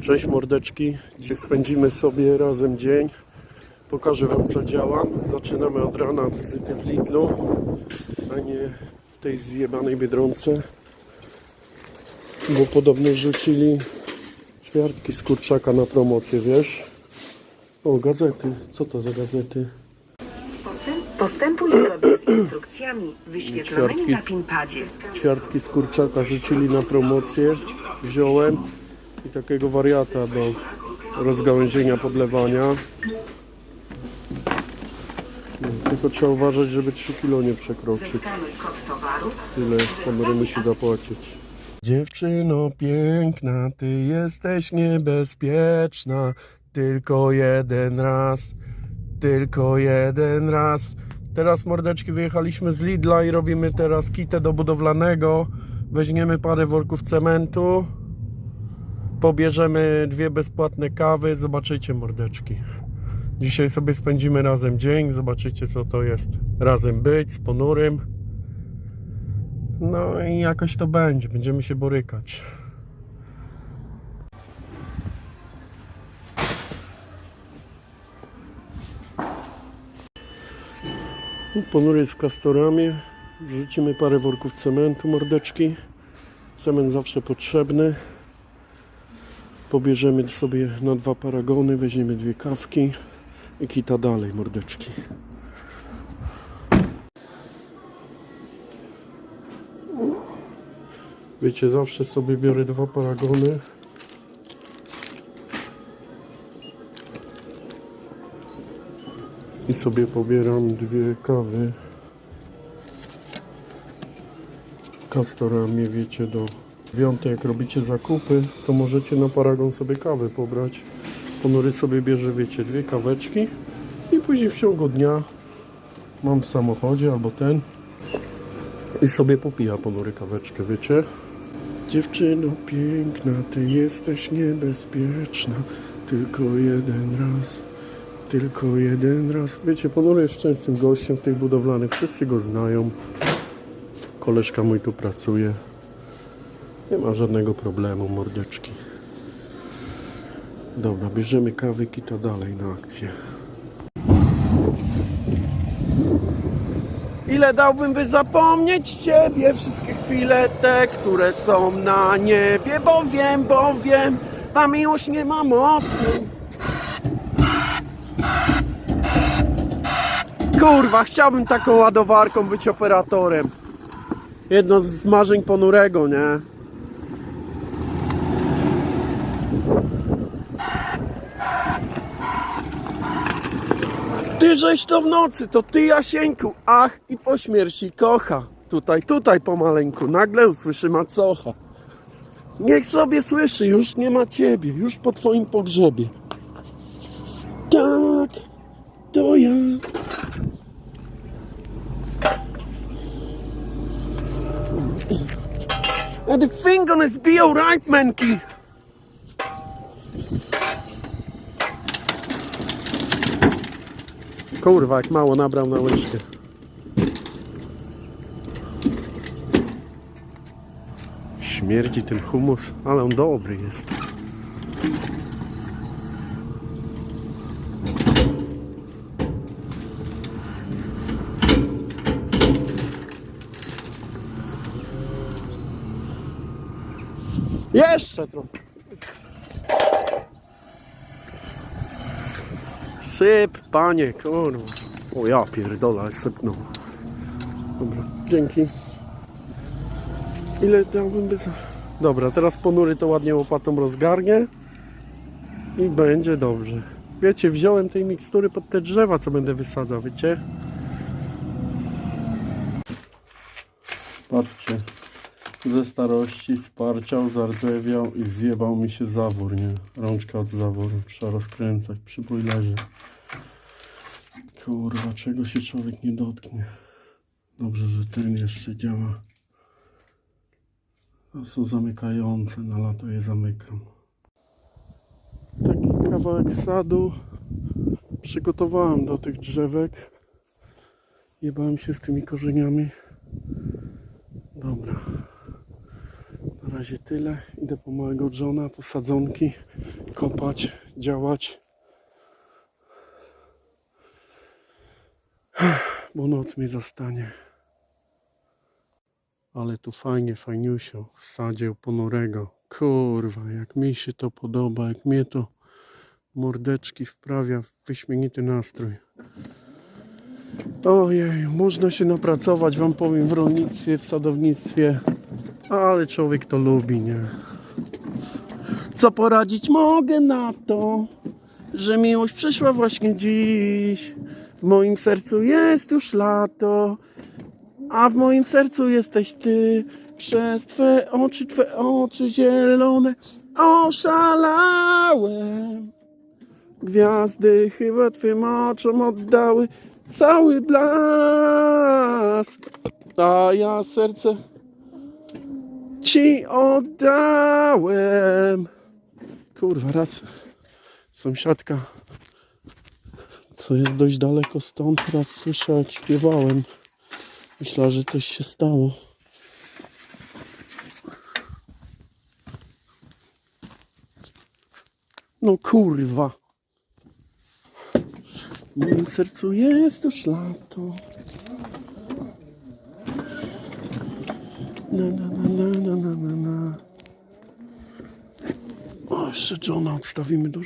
Cześć mordeczki. Dzisiaj spędzimy sobie razem dzień. Pokażę Wam co działam. Zaczynamy od rana od wizyty w Lidlu, a nie w tej zjebanej Biedronce. Bo podobno rzucili ćwiartki z kurczaka na promocję, wiesz? O, gazety. Co to za gazety? Postęp, postępuj zgodnie z instrukcjami wyświetlonymi na pinpadzie. Ćwiartki z kurczaka rzucili na promocję. Wziąłem i takiego wariata do rozgałęzienia, podlewania. No, Tylko trzeba uważać, żeby 3 kg nie przekroczyć. Tyle honory musi zapłacić. Dziewczyno piękna, ty jesteś niebezpieczna. Tylko jeden raz, tylko jeden raz. Teraz mordeczki wyjechaliśmy z Lidla i robimy teraz kitę do budowlanego. Weźmiemy parę worków cementu. Pobierzemy dwie bezpłatne kawy. Zobaczycie mordeczki. Dzisiaj sobie spędzimy razem dzień. Zobaczycie co to jest. Razem być z ponurym. No i jakoś to będzie, będziemy się borykać. Ponury jest w kastoramie. Wrzucimy parę worków cementu, mordeczki. Cement zawsze potrzebny. Pobierzemy sobie na dwa paragony, weźmiemy dwie kawki i kita dalej, mordeczki. Wiecie, zawsze sobie biorę dwa paragony. I sobie pobieram dwie kawy. W Castoramie, wiecie, do Jak robicie zakupy, to możecie na paragon sobie kawę pobrać. Ponury sobie bierze, wiecie, dwie kaweczki i później w ciągu dnia mam w samochodzie albo ten i sobie popija ponury kaweczkę, wiecie? Dziewczyno piękna, ty jesteś niebezpieczna. Tylko jeden raz, tylko jeden raz. Wiecie, ponury jest częstym gościem w tych budowlanych, wszyscy go znają. Koleżka mój tu pracuje. Nie ma żadnego problemu, mordeczki. Dobra, bierzemy kawyki, to dalej na akcję. Ile dałbym, by zapomnieć Ciebie Wszystkie chwile te, które są na niebie Bo wiem, bo wiem Ta miłość nie ma mocy Kurwa, chciałbym taką ładowarką być operatorem Jedno z marzeń ponurego, nie? Ty żeś to w nocy, to ty Jasieńku, ach i po śmierci kocha. Tutaj, tutaj pomaleńku, nagle usłyszy macocha. Niech sobie słyszy, już nie ma ciebie, już po twoim pogrzebie. Tak, to ja. Everything gonna be alright, manki. Kurwa, jak mało nabrał na łyżkę. Śmierdzi ten humus, ale on dobry jest. Jeszcze trochę. Syp, panie, kurwa. O ja pierdolę, sypnął. Dobra, dzięki. Ile dałbym by. Dobra, teraz ponury to ładnie łopatą rozgarnie. I będzie dobrze. Wiecie, wziąłem tej mikstury pod te drzewa, co będę wysadzał, wiecie? Patrzcie. Ze starości sparciał, zardzewiał i zjebał mi się zawór, nie? Rączka od zaworu. Trzeba rozkręcać przy bojlerze. Kurwa, czego się człowiek nie dotknie. Dobrze, że ten jeszcze działa. To są zamykające, na lato je zamykam. Taki kawałek sadu przygotowałem do tych drzewek. Jebałem się z tymi korzeniami. Dobra. Na razie tyle. Idę po małego Johna, po sadzonki, kopać, działać. Bo noc mnie zastanie. Ale tu fajnie, fajniusio, w ponurego. Kurwa, jak mi się to podoba, jak mnie to mordeczki wprawia w wyśmienity nastrój. Ojej, można się napracować, wam powiem, w rolnictwie, w sadownictwie, ale człowiek to lubi, nie? Co poradzić mogę na to, że miłość przyszła właśnie dziś. W moim sercu jest już lato, a w moim sercu jesteś ty. Przez twe oczy, twe oczy zielone oszalałem. Gwiazdy chyba twym oczom oddały cały blask. A ja serce ci oddałem. Kurwa, raz sąsiadka, co jest dość daleko stąd, raz słyszę jak śpiewałem. Myślała, że coś się stało. No kurwa. W moim sercu jest już lato. Na, na, na, na, na, na, na. O, jeszcze Johna odstawimy do.